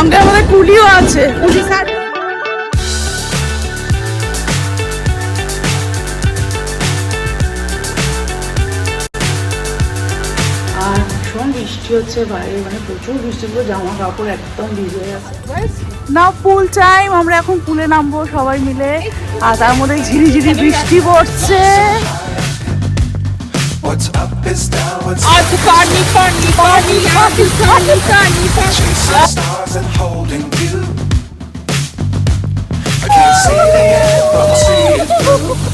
সঙ্গে আমাদের কুলিও আছে। কুলি স্যার আর ভীষণ বৃষ্টি হচ্ছে বাইরে মানে প্রচুর বৃষ্টি পুরো জামা কাপড় একদম ভিজে গেছে। না পুল টাইম আমরা এখন পুলে নামবো সবাই মিলে আর তার মধ্যে ঝিরিঝিরি বৃষ্টি পড়ছে। What's up is down, what's Also Conny, wasn't holding you. I can't see the end, but I'll see it through.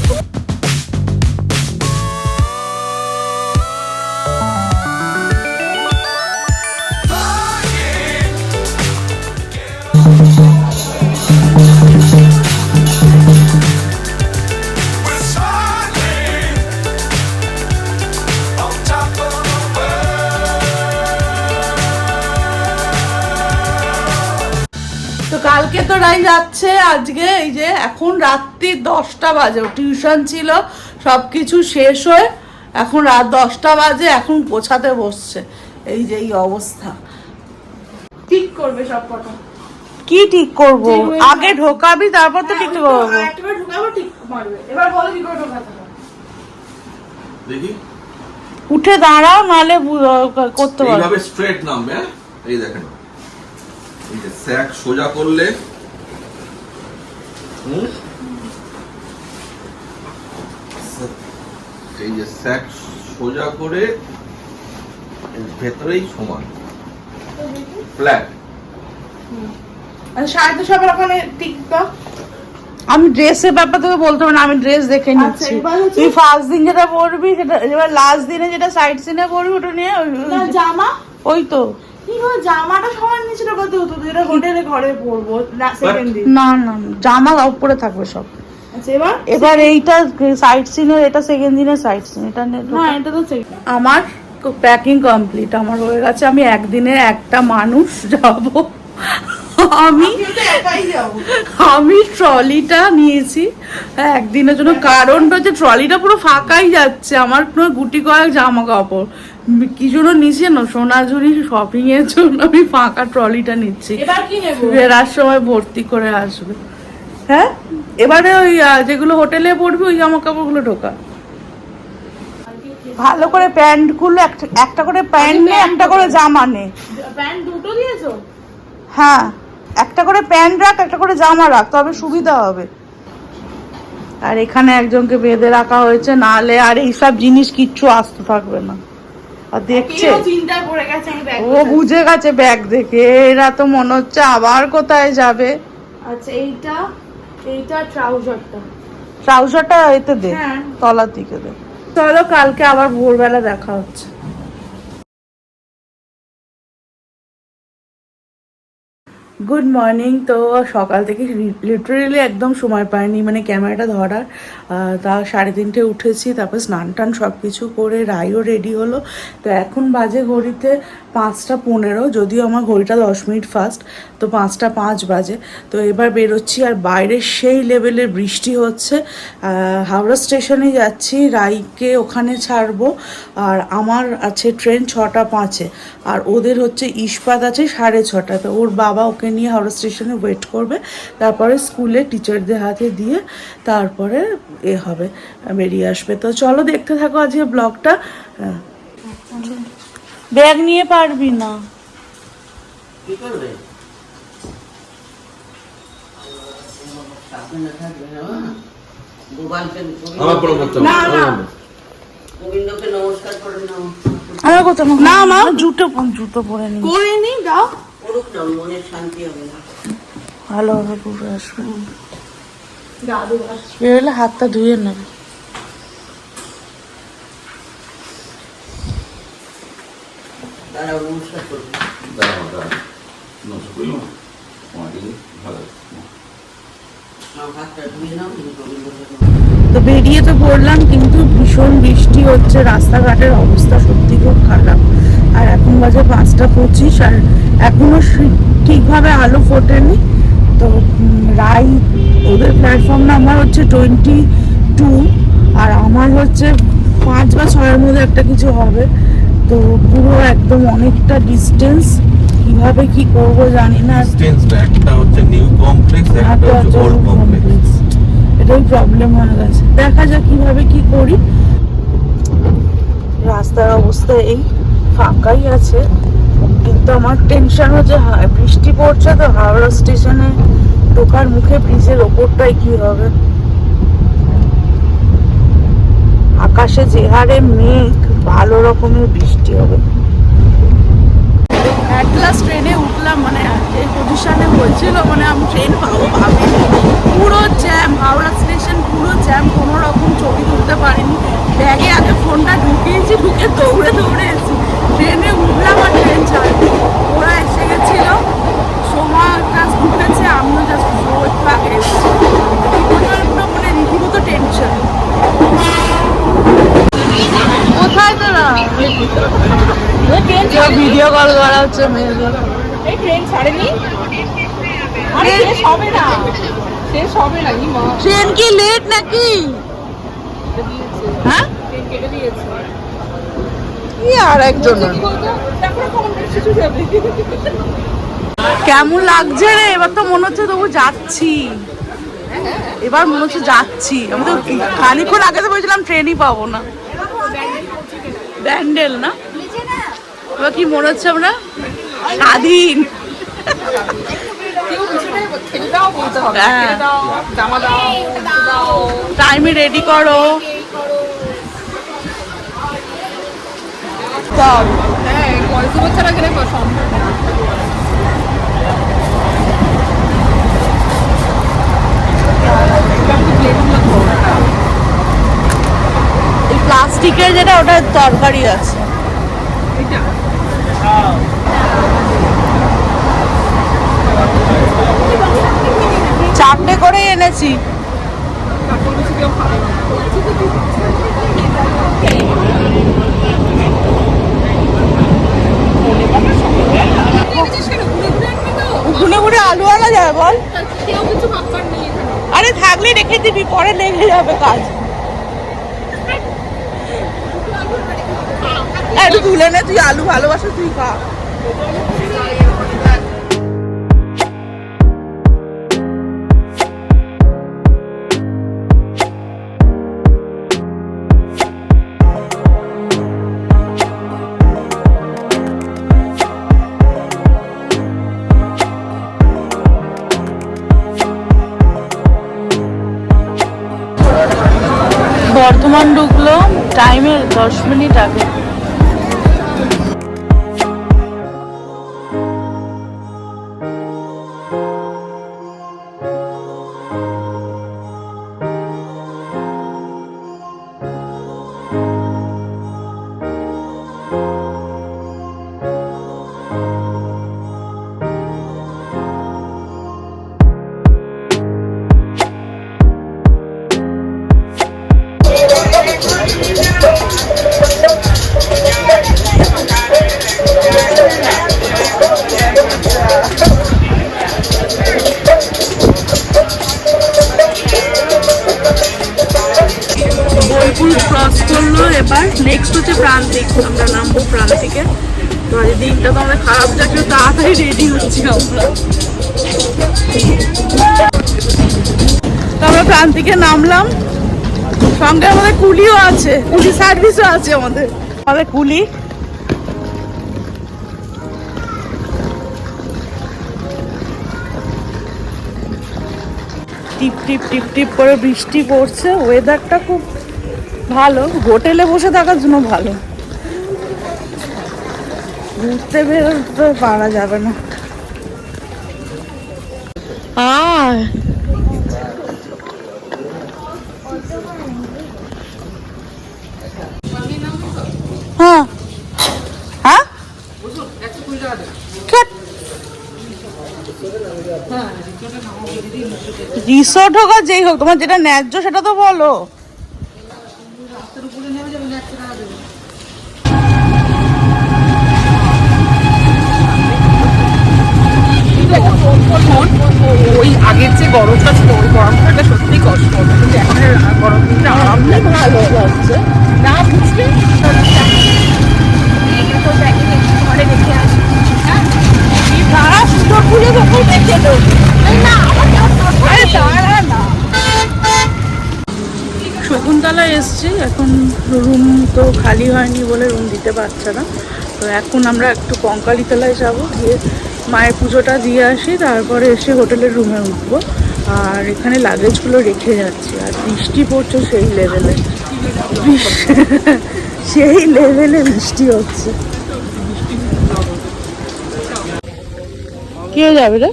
যাচ্ছে আজকে এই যে এখন রাত্রি দশটা বাজে টিউশন ছিল সব কিছু শেষ হয়ে এখন রাত দশটা বাজে এখন গোছাতে বসছে। এই যে এই অবস্থা। ঠিক করবে সব কটা। কি ঠিক করব? আগে ঢোকাবি তারপর তো ঠিক করব। একবার ঢুকাবো ঠিক মারবে। এবার বলো কি করে ঢোকাতে দেখি। উঠে দাঁড়াও নাহলে বু- করতে পারব। এইভাবে স্ট্রেট নামবে হ্যাঁ? এই দেখেন এই যে স্যাক সোজা করলে? এই যে স্যাক সোজা করে ভেতরেই সমান। ফ্ল্যাট সব ওখানে টিকটা আমি ড্রেসের ব্যাপার তোকে বলতে হবে না আমি ড্রেস দেখে নিচ্ছি। তুই ফার্স্ট দিন যেটা পরবি সেটা এবার লাস্ট দিনে যেটা সাইড সিনে পরবি ওটা নিয়ে ওই- জামা? ওই তো। জামাটা সবার নিচে ঢোকাতে হতো যেটা হোটেলে ঘরে পরবো সেকেন্ড না না না, জামা উপরে থাকবে সব। আচ্ছা এবার? এবার এইটা সাইড সিনের এটা সেকেন্ড দিনের সাইড সিন এটা না এটা তো সেকেন্ড আমার প্যাকিং কমপ্লিট আমার হয়ে গেছে আমি একদিনে একটা মানুষ যাব। আমি আমি ট্রলিটা নিয়েছি একদিনের জন্য। কারণটা হচ্ছে ট্রলিটা পুরো ফাঁকাই যাচ্ছে আমার পুরো গুটি কয়েক জামা কাপড়। কি জন্য নিচ্ছি না সোনাঝুরি শপিং এর জন্য আমি ফাঁকা ট্রলিটা নিচ্ছি। এবার ফেরার সময় ভর্তি করে আসবে। হ্যাঁ? এবারে ওই যেগুলো হোটেলে পড়বে ওই জামা কাপড়গুলো ঢোকা। ভালো করে প্যান্টগুলো একটা একটা করে প্যান্ট নে একটা করে জামা নে। প্যান্ট দুটো দিয়েছ? হ্যাঁ একটা করে প্যান্ট রাখ একটা করে জামা রাখ তবে সুবিধা হবে। আর এখানে একজনকে বেঁধে রাখা হয়েছে নাহলে আর এইসব জিনিস কিচ্ছু আসতে থাকবে না। আর দেখছে? ও বুঝে গেছে ব্যাগ দেখে। এরা তো মনে হচ্ছে আবার কোথায় যাবে। আচ্ছা এইটা এইটা ট্রাউজারটা ট্রাউজারটা এতে দে হ্যাঁ। তলার দিকে দে। চলো কালকে আবার ভোরবেলা দেখা হচ্ছে। গুড মর্নিং তো সকাল থেকে লিটারেলি একদম সময় পাইনি মানে ক্যামেরাটা ধরার। তা সাড়ে তিনটে উঠেছি, তারপর স্নান টান সব কিছু করে রাইও রেডি হলো। তো এখন বাজে ঘড়িতে পাঁচটা পনেরো, যদিও আমার ঘড়িটা দশ মিনিট ফাস্ট তো পাঁচটা পাঁচ বাজে। তো এবার বেরোচ্ছি আর বাইরে সেই লেভেলের বৃষ্টি হচ্ছে। হাওড়া স্টেশনে যাচ্ছি, রাইকে ওখানে ছাড়বো। আর আমার আছে ট্রেন ছটা পাঁচে, আর ওদের হচ্ছে ইস্পাত আছে সাড়ে ছটা তো ওর বাবা ওকে নিয়ে হাওড়া স্টেশনে ওয়েট করবে। তারপরে স্কুলে টিচারদের হাতে দিয়ে তারপরে এ হবে বেরিয়ে আসবে। তো চলো দেখতে থাকো আজকে ব্লগটা। ব্যাগ নিয়ে পারবি না। আমার কথা না মা। জুতো জুতো পরে নি। করে নি দাও। করুক না মনের শান্তি হবে না। ভালোভাবে আসবে। বেরোলে হাতটা ধুয়ে নেবে। তো বেরিয়ে তো পড়লাম কিন্তু ভীষণ বৃষ্টি হচ্ছে রাস্তাঘাটের অবস্থা সত্যি খুব খারাপ। আর এখন বাজে পাঁচটা পঁচিশ আর এখনও সি- ঠিকভাবে আলো ফোটেনি। তো রাই ওদের প্ল্যাটফর্ম নাম্বার হচ্ছে টোয়েন্টি টু আর আমার হচ্ছে পাঁচ বা ছয়ের মধ্যে একটা কিছু হবে। তো পুরো একদম অনেকটা ডিস্টেন্স কীভাবে কি করব জানি না। একটা হচ্ছে নিউ কমপ্লেক্স একটা একটা হচ্ছে হচ্ছে ওল্ড কমপ্লেক্স এটাই প্রবলেম হয়ে গেছে। দেখা যাক কীভাবে কি করি। রাস্তার অবস্থা এই। ফাঁকাই আছে। কিন্তু আমার টেনশন হচ্ছে বৃষ্টি পড়ছে তো, হাওড়া স্টেশনে ঢোকার মুখে ব্রিজের ওপরটাই কি হবে? আকাশে যে হারে মেঘ, ভালো রকমের বৃষ্টি হবে। ট্রেনে উঠলাম মানে যে পজিশনে মানে আমি ট্রেন পাবো পুরো জ্যাম হাওড়া স্টেশন পুরো জ্যাম কোনো রকম ছবি তুলতে পারিনি। ব্যাগে আগে ফোনটা ঢুকিয়েছি, ঢুকে দৌড়ে দৌড়ে এসেছি। ট্রেনে উঠলাম আর ট্রেন ছাড়বে ওরা এসে গেছিল। সময় জাস্ট ঢুকেছে আমিও জাস্ট একটু আগে এসেছি। মানে রীতিমতো টেনশন কোথায় তোরা? ভিডিও কল করা হচ্ছে ট্রেন ছাড়েনি? শেষ হবে না। শেষ হবে না ট্রেন কি লেট নাকি? হ্যাঁ? ট্রেন কেটে দিয়েছে। কি আর একজন? কেমন লাগছে রে? এবার তো মনে হচ্ছে তবু যাচ্ছি। এবার মনে হচ্ছে যাচ্ছি। আমি তো খানিক্ষণ আগে তো বলছিলাম ট্রেনই পাবো না। ব্যান্ডেল না? এবার কি মনে হচ্ছে আমরা? স্বাধীন। কেউ পিছনে ঠেলে দাও। হবে হ্যাঁ। পয়সা বছর গেলে সম্ভব এই প্লাস্টিকের যেটা ওটা তরকারি আছে। এটা? চারটে করে এনেছি তারপর বেশি কেউ খাবে না এনেছিস কেন? ঘুরে ঘুরে আনবি তো? ঘুরে ঘুরে আলু আনা যায় বল। আরে থাকলে রেখে দিবি পরে লেগে যাবে কাজ একটু তুলে নে তুই আলু ভালোবাসো তুই খা দশ মিনিট আগে। আমরা নামলাম। সঙ্গে আমাদের কুলিও আছে, কুলি সার্ভিসও আছে আমাদের। আমাদের কুলি। টিপ টিপ টিপ টিপ করে বৃষ্টি পড়ছে। ওয়েদারটা খুব ভালো। হোটেলে বসে থাকার জন্য ভালো। ঘুরতে বেরোতে পারা যাবে না। আয় রিসোর্ট হোক আর যেই হোক তোমার যেটা ন্যায্য সেটা তো বলো। আগের যে গরমটা ছিল গরমটা সত্যি কষ্ট। কিন্তু এখন গরমটা আরাম না বুঝলে? হ্যাঁ? ঘরে দেখে আসি হ্যাঁ খুলে দেখে না এখন রুম তো খালি হয়নি বলে রুম দিতে পারছে না। তো এখন আমরা একটু কঙ্কালীতলায় যাব, গিয়ে মায়ের পুজোটা দিয়ে আসি, তারপরে এসে হোটেলের রুমে উঠবো। আর এখানে লাগেজগুলো রেখে যাচ্ছি, আর বৃষ্টি পড়ছে সেই লেভেলে সেই লেভেলে বৃষ্টি হচ্ছে। কে যাবে রে?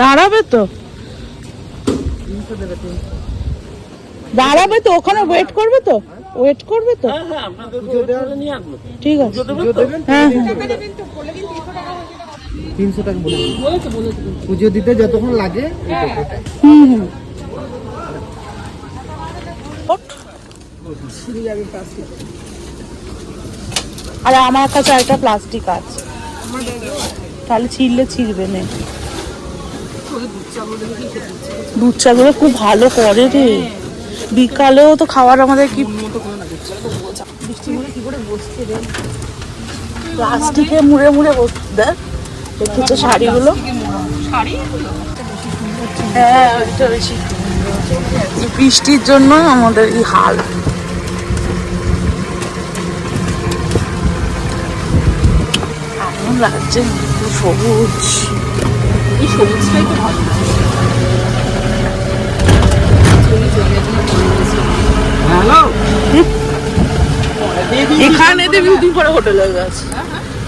দাঁড়াবে তো? দাঁড়াবে তো ওখানে ওয়েট করবে তো ওয়েট করবে তো। ঠিক আছে। হ্যাঁ হ্যাঁ। তিনশো টাকা বলে পুজো দিতে যতক্ষণ লাগে হুম হুম। আর আমার কাছে একটা প্লাস্টিক আছে। তাহলে ছিঁড়লে ছিঁড়বে না দুধ চাগুলো খুব ভালো করে রে। বিকালেও তো খাবার আমাদের কি প্লাস্টিকে মুড়ে মুড়ে বসতে দেখ দেখেছ শাড়িগুলো। হ্যাঁ ওইটা বেশি বৃষ্টির জন্য আমাদের এই হাল। এমন লাগছে সবুজ। এই সবুজটাই তো ভালো হ্যালো? এখানে দেখবি দুদিন পরে হোটেল হয়ে গেছে।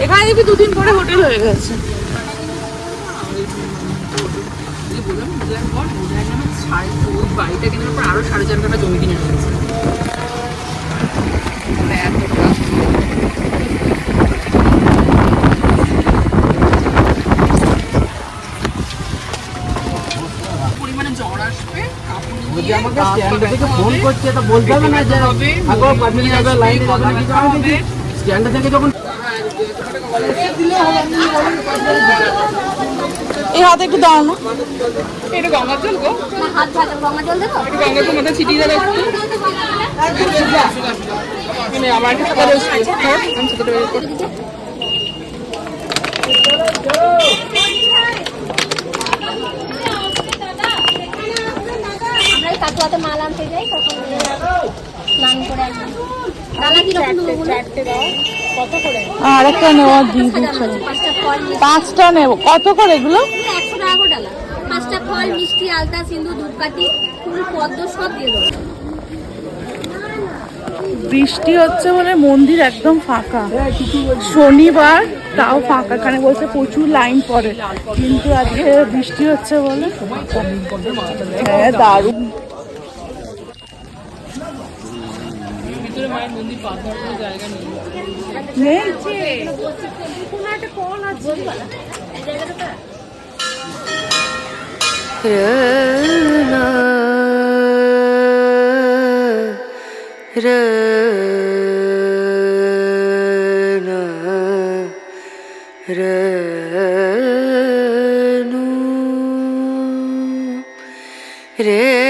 এখানে দেখবি দুদিন পরে হোটেল হয়ে গেছে। বাড়িটা কেনার পর আরও সাড়ে চার কাটা জমি কিনে নিয়েছে জ্বর আসবে কাপড় নিয়ে আমাকে গা স্ট্যান্ড পা থেকে ফোন করছে তো বলতে হবে না যে আগো মুখ যাবে লাইনে যাবে কিছু আমি হবে। স্ট্যান্ড থেকে যখন এই হাতে একটু দাও না। এটা গঙ্গার জল গো। হাত ভাজা গঙ্গা জল দেবো একটু গঙ্গার জল মাথায় ছিটিয়ে দেবে একটু। মানে আমার একটা সাদা রোজ আমি সাদাটা কাটুয়াতে মাল আনতে যাই তখন স্নান করে একদম? আর একটা নেওয়া দিয়ে দিচ্ছ পাঁচটা নেব। কত করে এগুলো? একশো টাকা করে ডালা। পাঁচটা ফল মিষ্টি আলতা সিন্ধু ধূপকাঠি ফুল পদ্ম সব দিয়ে দেবো। বৃষ্টি হচ্ছে বলে মন্দির একদম ফাঁকা। শনিবার তাও ফাঁকা এখানে বলছে প্রচুর লাইন পড়ে। কিন্তু আজকে বৃষ্টি হচ্ছে বলে? হ্যাঁ দারুণ। মায়ের মন্দির পাথর কোনো জায়গা নেই নেই কোনো একটা কল আছে জায়গাটা Rana, Ranu, Ranu.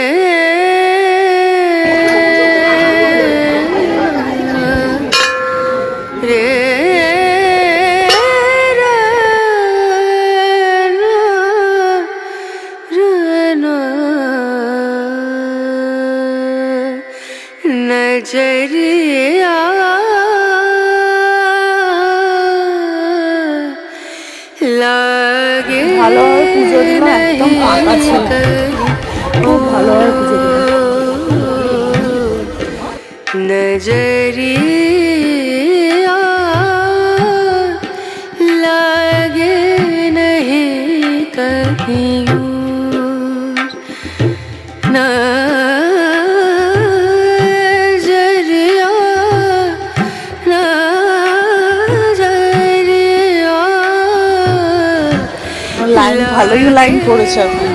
লাইন ভালোই লাইন পড়েছে এখন।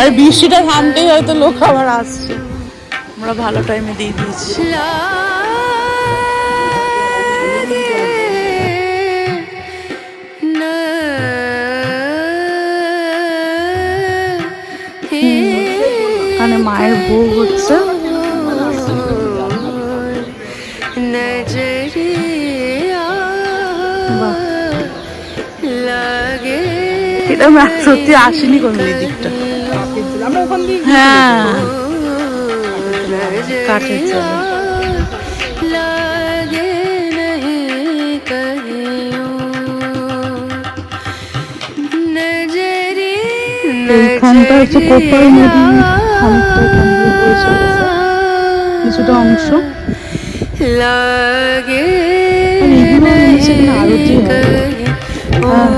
আর বৃষ্টিটা থামতেই হয়তো লোক আবার আসছে। আমরা ভালো টাইমে দিয়ে দিয়েছি। সত্যি আসিনি কোনটা হ্যাঁ। হচ্ছে কোপাই নদী। অনেকটা কিছুটা অংশ এগুলো আরতি হয় হ্যাঁ।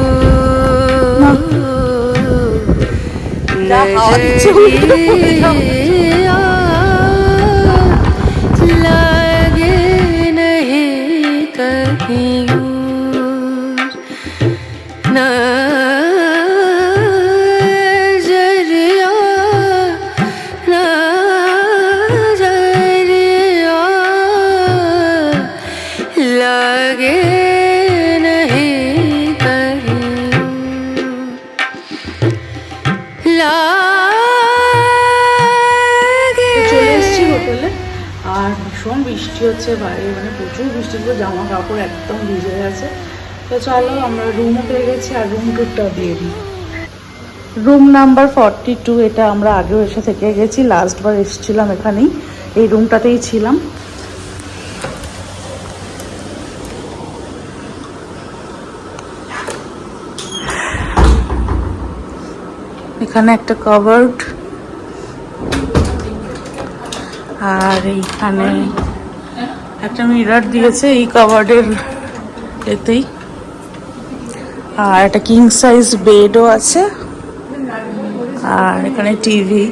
ভীষণ বৃষ্টি হচ্ছে, বাইরে মানে প্রচুর বৃষ্টি হচ্ছে জামা কাপড় একদম ভিজে গেছে। তো চলো, আমরা রুমও পেয়ে গেছি, আর রুম টুরটা দিয়ে দিই। রুম নাম্বার ফর্টি টু এটা আমরা আগেও এসে থেকে গেছি লাস্টবার এসেছিলাম এখানেই, এই রুমটাতেই ছিলাম। এখানে একটা কভার্ড আর এইখানে একটা মিরার দিয়েছে এই কাভার্ডের এতেই। আর একটা কিং সাইজ বেডও আছে। আর এখানে টিভি,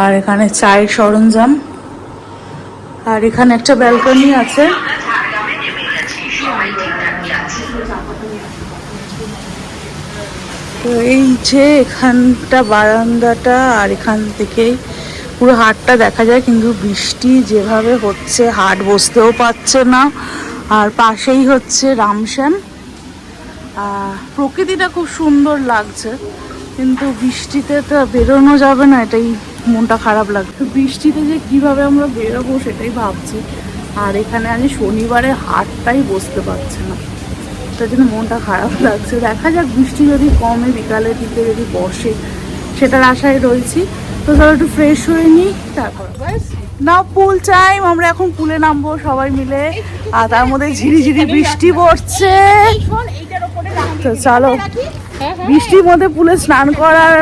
আর এখানে চায়ের সরঞ্জাম, আর এখানে একটা ব্যালকনি আছে। তো এই যে এখানটা বারান্দাটা, আর এখান থেকেই পুরো হাটটা দেখা যায়, কিন্তু বৃষ্টি যেভাবে হচ্ছে, হাট বসতেও পারছে না। আর পাশেই হচ্ছে রামশ্যাম। প্রকৃতিটা খুব সুন্দর লাগছে। কিন্তু বৃষ্টিতে তো বেরোনো যাবে না, এটাই মনটা খারাপ লাগছে। তো বৃষ্টিতে যে কীভাবে আমরা বেরোবো সেটাই ভাবছি। আর এখানে আমি শনিবারে হাটটাই বসতে পারছি না। তার জন্য মনটা খারাপ লাগছে। দেখা যাক বৃষ্টি যদি কমে, বিকালের দিকে যদি বসে, সেটার আশায় রয়েছি। তো ধরো একটু ফ্রেশ হয়ে নিই, তারপর। না পুল টাইম আমরা এখন পুলে নামবো সবাই মিলে। আর তার মধ্যে ঝিরিঝিরি বৃষ্টি পড়ছে। তো চলো বৃষ্টির মধ্যে পুলে স্নান করার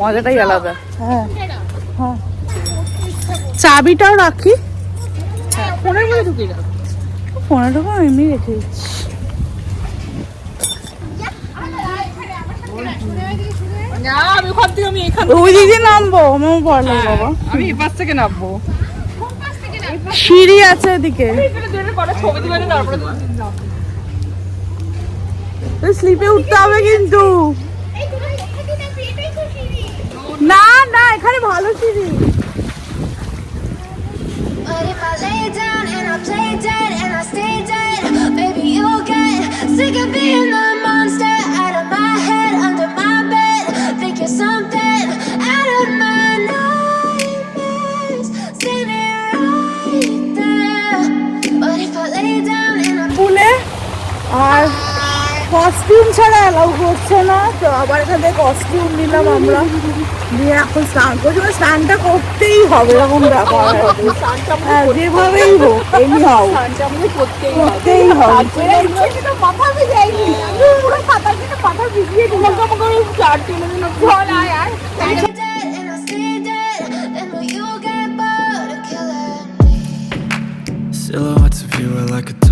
মজাটাই আলাদা। হ্যাঁ। হ্যাঁ। চাবিটাও রাখি। ফোনের মধ্যে ঢুকিয়ে দাও। ফোনে ঢোকা এমনি রেখে দিচ্ছি। না আমি ওখান থেকে আমি এখান ওই দিক নামবো। ভয় লাগে বাবা। আমি এপাশ থেকে নামবো। সিঁড়ি আছে এদিকে স্লিপে উঠতে হবে কিন্তু না না এখানে ভালো সিঁড়ি sick of being the monster out of my head, under my bed. Think you're something আর কস্টিউম ছাড়া অ্যালাউ করছে না, তো আবার এখান থেকে কস্টিউম নিলাম আমরা দিয়ে এখন স্নান করছি মানে স্নানটা করতেই হবে, এরকম ব্যাপার হ্যাঁ যেভাবেই হোক এনি হাও করতেই হবে? Silhouettes of you are like a.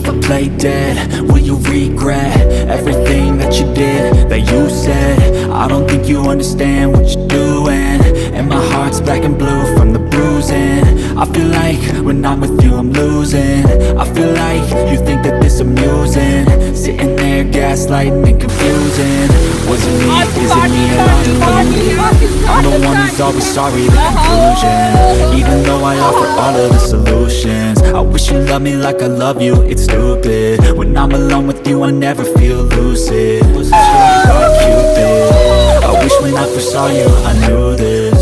lay dead? Will you regret everything that you did, that you said? I don't think you understand what you're doing And my heart's black and blue from I feel like when I'm with you I'm losing. I feel like you think that this amusing. Sitting there gaslighting and confusing. Was it me, is it me, am I deluded? I'm the one who's always sorry, the conclusion. Even though I offer all of the solutions I wish you loved me like I love you, it's stupid. When I'm alone with you I never feel lucid. Was it Oh, Cupid. I wish when I first saw you I knew this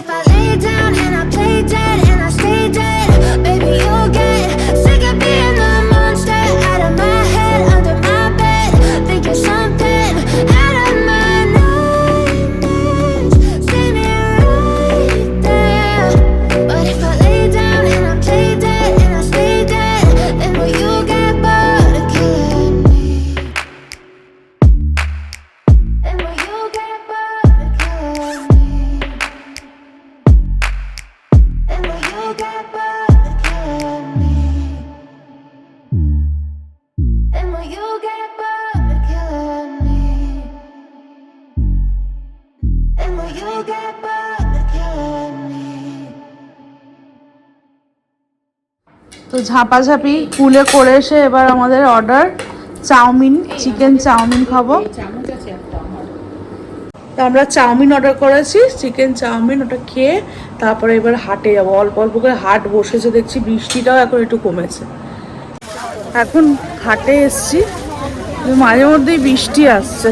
if I lay down and I play dead and I stay dead, baby, you'll get তো ঝাপাঝাপি কুলে করে এসে এবার আমাদের order chowmein chicken chowmein খাব। তো আমরা chowmein order করেছি চিকেন চাউমিন ওটা খেয়ে তারপরে এবার হাটে যাব। অল্প অল্প করে হাট বসেছে, দেখছি বৃষ্টিটাও এখন একটু কমেছে। এখন হাটে এসছি, মাঝে মধ্যেই বৃষ্টি আসছে।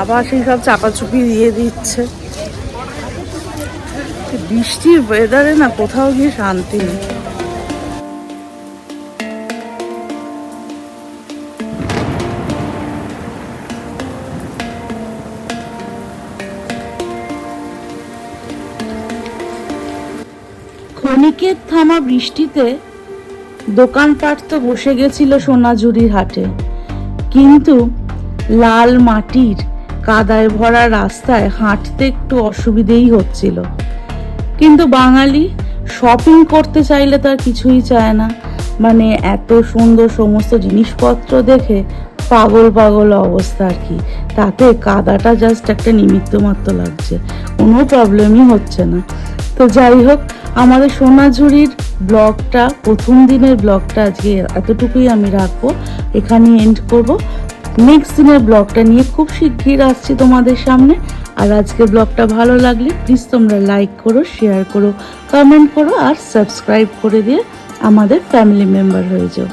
আবার সেই সব চাপাচুপি দিয়ে দিচ্ছে। বৃষ্টির ওয়েদারে না কোথাও গিয়ে শান্তি নেই। ক্ষণিকের থামা বৃষ্টিতে দোকানপাট তো বসে গেছিল সোনাঝুরির হাটে। কিন্তু লাল মাটির কাদায় ভরা রাস্তায় হাঁটতে একটু অসুবিধেই হচ্ছিল। কিন্তু বাঙালি শপিং করতে চাইলে তো আর কিছুই চায় না। মানে এত সুন্দর সমস্ত জিনিসপত্র দেখে পাগল পাগল অবস্থা আর কি। তাতে কাদাটা জাস্ট একটা নিমিত্ত মাত্র লাগছে। কোনো প্রবলেমই হচ্ছে না। তো যাই হোক আমাদের সোনাঝুরির ব্লগটা, প্রথম দিনের ব্লগটা আজকে এতটুকুই আমি রাখব। এখানে এন্ড করব। নেক্সট দিনের ব্লগটা নিয়ে খুব শিগগির আসছি তোমাদের সামনে। আর আজকে ব্লগটা ভালো লাগলে প্লিজ তোমরা লাইক করো শেয়ার করো কমেন্ট করো, আর সাবস্ক্রাইব করে দিয়ে আমাদের ফ্যামিলি মেম্বার হয়ে যাও।